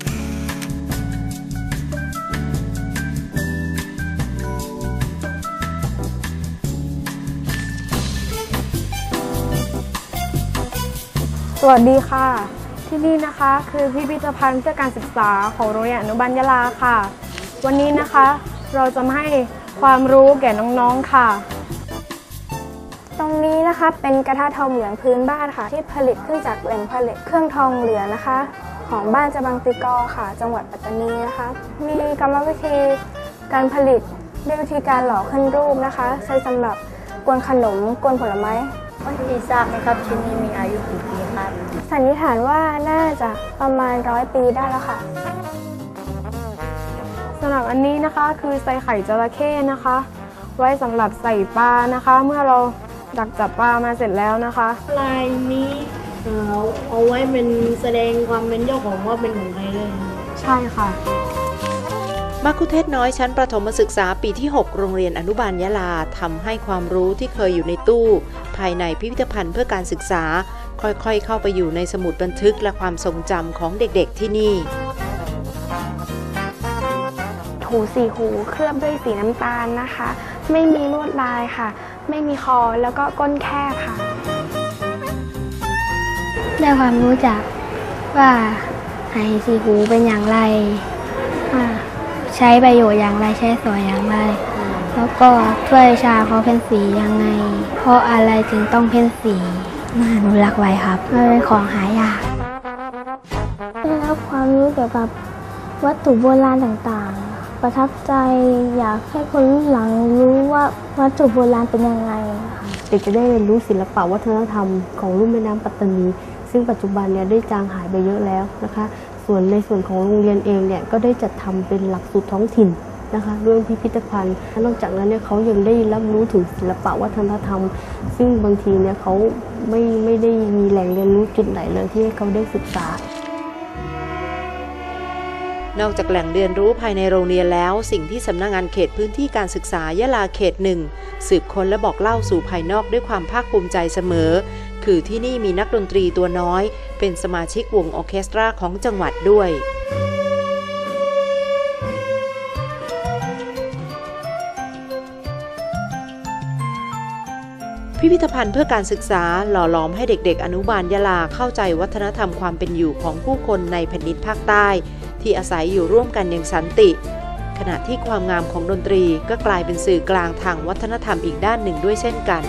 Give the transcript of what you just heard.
สวัสดีค่ะ ที่นี่นะคะคือพิพิธภัณฑ์เพื่อการศึกษาของโรงเรียนอนุบาลยะลาค่ะ วันนี้นะคะเราจะมาให้ความรู้แก่น้องๆค่ะ ตรงนี้นะคะเป็นกระทะทองเหลืองพื้นบ้านค่ะ ที่ผลิตขึ้นจากแหล่งผลิตเครื่องทองเหลืองนะคะ ของบ้านจบังติกอค่ะ จังหวัดปัตตานีนะคะ มีกรรมวิธีการผลิตด้วยวิธีการหล่อขึ้นรูปนะคะ ใช้สำหรับกวนขนมกวนผลไม้วันที่ทราบไหมครับชิ้นนี้มีอายุกี่ปีครับสันนิษฐานว่าน่าจะประมาณร้อยปีได้แล้วค่ะสำหรับอันนี้นะคะคือใส่ไข่จระเข้นะคะ ไว้สำหรับใส่ปลานะคะ เมื่อเราดักจับปลามาเสร็จแล้วนะคะลายนี้ เอ่อเอาไว้เป็นแสดงความเป็นเจ้าของว่าเป็นของใครเลยใช่ค่ะมักคุเทศน้อยชั้นประถมศึกษาปีที่ 6 โรงเรียนอนุบาลยะลาทำให้ความรู้ที่เคยอยู่ในตู้ ภายในพิพิธภัณฑ์เพื่อการศึกษา ค่อยๆ เข้าไปอยู่ในสมุดบันทึกและความทรงจำของเด็กๆที่นี่ถูสีหูเคลือบด้วยสีน้ำตาลนะคะ ไม่มีลวดลายค่ะ ไม่มีคอแล้วก็ก้นแคบค่ะ ได้ความรู้จักว่าไหสีหูเป็นอย่างไรว่าใช้ประโยชน์อย่างไรใช้สอยอย่างไร แล้วก็ถ้วยชาเขาเพ้นสียังไง เพราะอะไรถึงต้องเพ้นสีมาอนุรักษ์ไว้ครับมันเป็นของหายากได้รับความรู้เกี่ยวกับวัตถุโบราณต่างๆ ประทับใจอยากให้คนรุ่นหลังรู้ว่าวัตถุโบราณเป็นยังไง เด็กจะได้เรียนรู้ศิลปะวัฒนธรรมของลุ่มแม่น้ำปัตตานี ซึ่งปัจจุบันเนี่ยได้จางหายไปเยอะแล้วนะคะ ส่วนในส่วนของโรงเรียนเองเนี่ยก็ได้จัดทำเป็นหลักสูตรท้องถิ่นนะคะเรื่องพิพิธภัณฑ์ นอกจากนั้นเนี่ยเขายังได้รับรู้ถึงศิลปะวัฒนธรรม ซึ่งบางทีเนี่ยเขาไม่ไม่ได้มีแหล่งเรียนรู้จุดไหนเลยที่ให้เขาได้ศึกษา นอกจากแหล่งเรียนรู้ภายในโรงเรียนแล้ว สิ่งที่สำนักงงานเขตพื้นที่การศึกษายะลาเขตหนึ่งสืบค้นและบอกเล่าสู่ภายนอกด้วยความภาคภูมิใจเสมอ คือที่นี่มีนักดนตรีตัวน้อย เป็นสมาชิกวงออเคสตราของจังหวัดด้วยพิพิธภัณฑ์เพื่อการศึกษาหล่อหลอมให้เด็กๆ อนุบาลยะลาเข้าใจวัฒนธรรมความเป็นอยู่ของผู้คนในแผ่นดินภาคใต้ ที่อาศัยอยู่ร่วมกันอย่างสันติ ขณะที่ความงามของดนตรีก็กลายเป็นสื่อกลางทางวัฒนธรรมอีกด้านหนึ่งด้วยเช่นกัน